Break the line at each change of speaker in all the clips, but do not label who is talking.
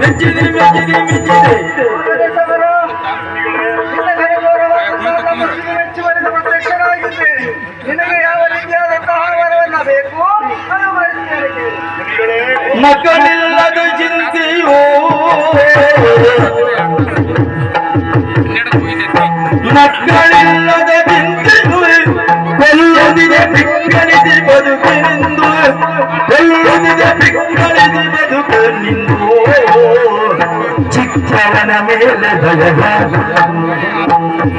ಮೆಚ್ಚಿದೆ ಮೆಚ್ಚಿದೆ ಮೆಚ್ಚಿದೆ.
ಸಹೋದರ, ನಿನಗೆ ಯಾವ ರೀತಿಯಾದಂತಹ ಆಹಾರವನ್ನ ಬೇಕು
ಮಕ್ಕಳಿಲ್ಲದ ಚಿಂತೆಯೋ? ಮಕ್ಕಳಿಲ್ಲದ ಚಿಂತೆಯು? ಕೊಲ್ಲುವುದಿದೆ ಬಿಕ್ಕಳಿದೆ ಬದುಕಿನಿಂದು ಚಿಕ್ಕವನ ಮೇಲೆ ದಯವ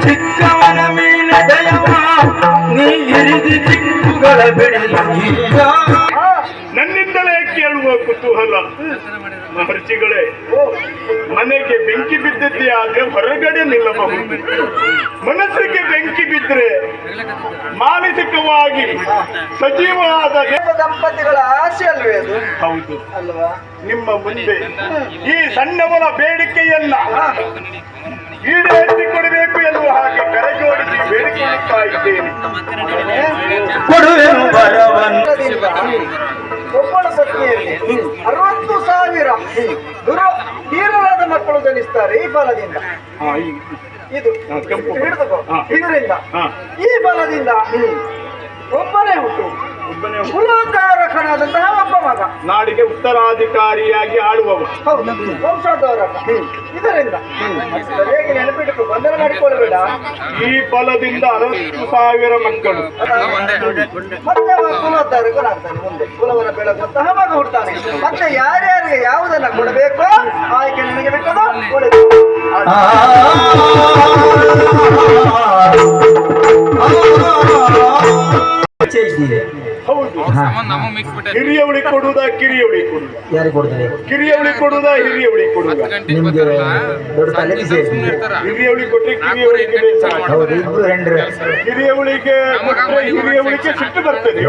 ಚಿಕ್ಕವನ ಮೇಲೆ ದಯವ ನೀ ಹಿರಿದು ಚಿಕ್ಕುಗಳ
ಬೆಳೆಯ
ನನ್ನಿಂದಲೇ ಕೇಳುವ ಕುತೂಹಲ. ಮಹರ್ಷಿಗಳೇ ಮನೆಗೆ ಬೆಂಕಿ ಬಿದ್ದದ್ದೇ ಆದ್ರೆ ಹೊರಗಡೆ ನಿಲ್ಲಬಹುದು. ಮನಸ್ಸಿಗೆ ಬೆಂಕಿ ಬಿದ್ದರೆ ಮಾನಸಿಕವಾಗಿ ಸಜೀವವಾದ
ದಂಪತಿಗಳ ಆಸೆ ಅಲ್ವೇ ಅದು?
ಹೌದು.
ಅಲ್ವಾ?
ನಿಮ್ಮ ಮುಂದೆ ಈ ಸಣ್ಣವನ ಬೇಡಿಕೆಯನ್ನ ಈಡೇರಿಸಿ ಕೊಡಬೇಕು ಎನ್ನುವ ಹಾಗೆ ಕರೆಜೋಡಿಸಿ ಬೇಡಿಕೆ ಇಡ್ತಾ ಇದ್ದೇನೆ.
ಕೊಡುವೆನು
ಒಬ್ಬಳ ಪತ್ನಿಯಲ್ಲಿ ಅರವತ್ತು ಸಾವಿರ ದುರ ತೀವ್ರವಾದ ಮಕ್ಕಳು ಜನಿಸ್ತಾರೆ ಈ ಫಲದಿಂದ. ಇದು. ಇದರಿಂದ ಈ ಫಲದಿಂದ ಒಬ್ಬನೇ ಹುಟ್ಟು. ಕುಲಕಾರಕನಾದಂತಹ ಒಬ್ಬ ಮಗ
ನಾಡಿಗೆ ಉತ್ತರಾಧಿಕಾರಿಯಾಗಿ ಆಳುವವ
ಹೌದು ವಂಶೋದ್ಧಾರಕ ಇದರಿಂದ ಹೇಗೆ ನೆನಪಿಟ್ಟು ಗೊಂದಲ ಮಾಡಿಕೊಳ್ಳಬೇಡ
ಈ ಫಲದಿಂದ ಅರವತ್ತು ಸಾವಿರ ಮಕ್ಕಳು
ಮತ್ತೆ ಅವ ಕುಲೋದ್ಧಾರಕನಾಗ್ತಾನೆ ಮುಂದೆ ಕುಲವರ ಬೆಳಗುವಂತಹ ಮಗ ಹುಡ್ತಾನೆ ಮತ್ತೆ ಯಾರ್ಯಾರಿಗೆ ಯಾವುದನ್ನ ಕೊಡಬೇಕು ಆಯ್ಕೆ ನಿಮಗೆ ಬೇಕದ ಕೊಡಬೇಕು
ಆ ಇದ್ದೀರಿ
ಹೌದು.
ಹಾ.
ಹಿರಿಯವಳಿ ಕೊಡುವುದ ಕಿರಿಯವಳಿ ಕೊಡುವ
ಯಾರಿಗೆ ಕೊಡ್ತೀರಿ?
ಕೊಡುವುದ
ನಿಮ್ಗೆ ದೊಡ್ಡ ತಲೆ ಬಿಸಿ
ಕೊಟ್ಟರೆ ಕಿರಿಯವಳಿಗೆ
ಹೌದು ಇಬ್ರು ಹೆಂಡ್ರು.
ಹಿರಿಯವಳಿಗೆ ಹಿರಿಯವಳಿಗೆ ಸಿಟ್ಟು ಬರ್ತದೆ.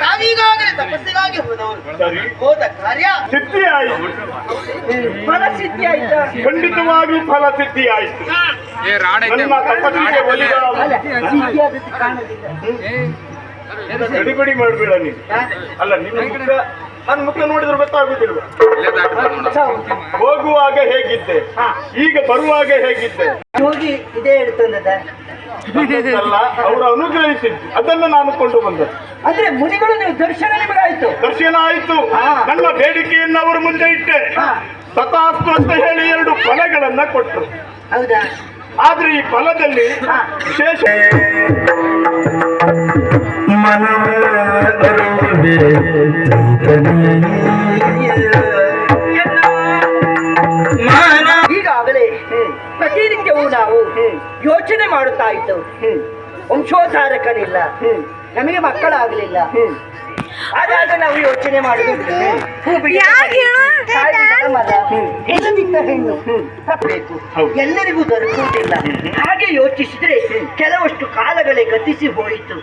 ನಾವೀಗಾಗಲೇ ತಪಸ್ಸಿಗಾಗಿ ಹೋದವರು. ಹೋದ ಕಾರ್ಯ.
ಸಿದ್ಧಿ ಆಯಿತು
ಫಲ ಸಿದ್ಧಿ ಆಯ್ತಾ
ಖಂಡಿತವಾಗಿಯೂ ಫಲ ಸಿದ್ಧಿ ಆಯಿತು ನನ್ನ ತಪಸ್ಸಿಗೆ ಒಲಿದ ಗಡಿಬಿಡಿ ಮಾಡಬೇಡ ನೀನು. ಅಲ್ಲ ನಿನ್ನ ನನ್ನ ಮುಖ ನೋಡಿದ್ರೆ ಗೊತ್ತಾಗುದಿಲ್ವ? ಹೋಗುವಾಗ ಹೇಗಿದ್ದೆ? ಈಗ ಬರುವಾಗ ಹೇಗಿದ್ದೆ?
ಹೋಗಿ ಇದೇ ಹೇಳ್ತಂದದ
ಅಲ್ಲ ಅವರು ಅನುಗ್ರಹಿಸಿದ್ದು. ಅದನ್ನು ನಾನು ಕೊಂಡು ಬಂದೆ.
ಅಂದ್ರೆ ಮುನಿಗಳು ನೀವು ದರ್ಶನ ನಿಮಗಾಯ್ತು
ದರ್ಶನ ಆಯಿತು. ನನ್ನ ಬೇಡಿಕೆಯನ್ನು ಅವರು ಮುಂದೆ ಇಟ್ಟೆ. ತಥಾಸ್ತು ಅಂತ ಹೇಳಿ ಎರಡು ಫಲಗಳನ್ನ ಕೊಟ್ಟರು.
ಹೌದಾ?
ಆದ್ರೆ ಈ ಫಲದಲ್ಲಿ
ಹಾ. ಈಗಾಗಲೇ ಪ್ರತಿನಿತ್ಯವೂ ನಾವು ಯೋಚನೆ ಮಾಡುತ್ತಾ ಇದ್ದವು. ವಂಶೋದ್ಧಾರಕರಿಲ್ಲ ನಮಗೆ ಮಕ್ಕಳಾಗಲಿಲ್ಲ. ಅದಾಗ ನಾವು ಯೋಚನೆ ಮಾಡುದು ಹೆಣ್ಣು
ಹೌದು.
ಎಲ್ಲರಿಗೂ ದೊರಕುವುದಿಲ್ಲ. ಹಾಗೆ ಯೋಚಿಸಿದ್ರೆ ಕೆಲವಷ್ಟು ಕಾಲಗಳೇ ಗತಿಸಿ ಹೋಯಿತು.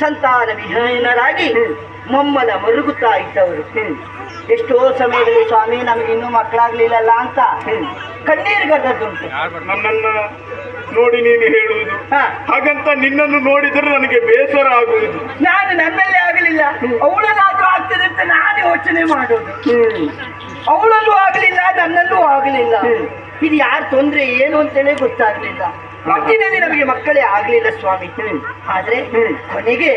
ಸಂತಾನ ವಿಹೀನರಾಗಿ ಮೊಮ್ಮಲ ಮರುಗುತ್ತಾ ಇದ್ದವರು. ಎಷ್ಟೋ ಸಮಯದಲ್ಲಿ ಸ್ವಾಮಿ ನಮ್ಗೆ ಇನ್ನೂ ಮಕ್ಕಳಾಗ್ಲಿಲ್ಲಲ್ಲ ಅಂತ ಕಣ್ಣೀರು ಗಡ್ಡದ್ದುಂಟು
ನನ್ನನ್ನ ನೋಡಿ ನೀನು ಹೇಳುವುದು. ಹಾಗಂತ ನಿನ್ನನ್ನು ನೋಡಿದ್ರೆ ನನಗೆ ಬೇಸರ ಆಗುವುದು.
ನಾನು ನನ್ನಲ್ಲಿ ಆಗಲಿಲ್ಲ. ಅವಳಲ್ಲಾದ್ರೂ ಆಗ್ತದೆ ಅಂತ ನಾನು ಯೋಚನೆ ಮಾಡೋದು ಅವಳಲ್ಲೂ ಆಗಲಿಲ್ಲ ನನ್ನಲ್ಲೂ ಆಗಲಿಲ್ಲ. ಇದು ಯಾರು ತೊಂದರೆ ಏನು ಅಂತೇಳಿ ಗೊತ್ತಾಗ್ಲಿಲ್ಲ. ಒಟ್ಟಿನಲ್ಲಿ ನಮಗೆ ಮಕ್ಕಳೇ ಆಗ್ಲಿಲ್ಲ ಸ್ವಾಮಿ. ಆದ್ರೆ ಕೊನೆಗೆ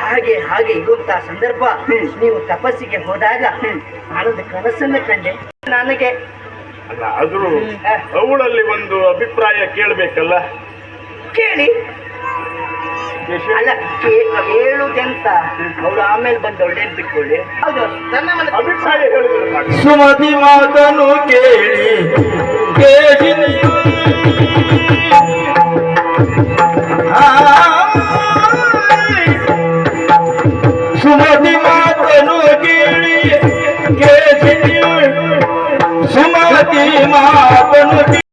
ಹಾಗೆ ಹಾಗೆ ಇರುವಂತಹ ಸಂದರ್ಭ ನೀವು ತಪಸ್ಸಿಗೆ ಹೋದಾಗ ನಾನೊಂದು ಕನಸನ್ನ ಕಂಡೆ. ನನಗೆ
ಅಲ್ಲ ಆದ್ರೂ ಅವಳಲ್ಲಿ ಒಂದು ಅಭಿಪ್ರಾಯ ಕೇಳಬೇಕಲ್ಲ?
ಕೇಳಿ. ಅಲ್ಲ ಹೇಳುದೆಂತ? ಅವಳು ಆಮೇಲೆ ಬಂದು ಒಳ್ಳೇದ್ ಬಿಟ್ಕೊಳ್ಳಿ ಹೌದು
ನನ್ನ ಮನ
ಅಭಿಪ್ರಾಯ ಹೇಳಿ.
ಸುಮತಿ ಮಾತನು ಕೇಳಿ ಕೇಳಿನಿ. ಕೇಳಿನಿ ಸುಮತಿ ಮಾತನು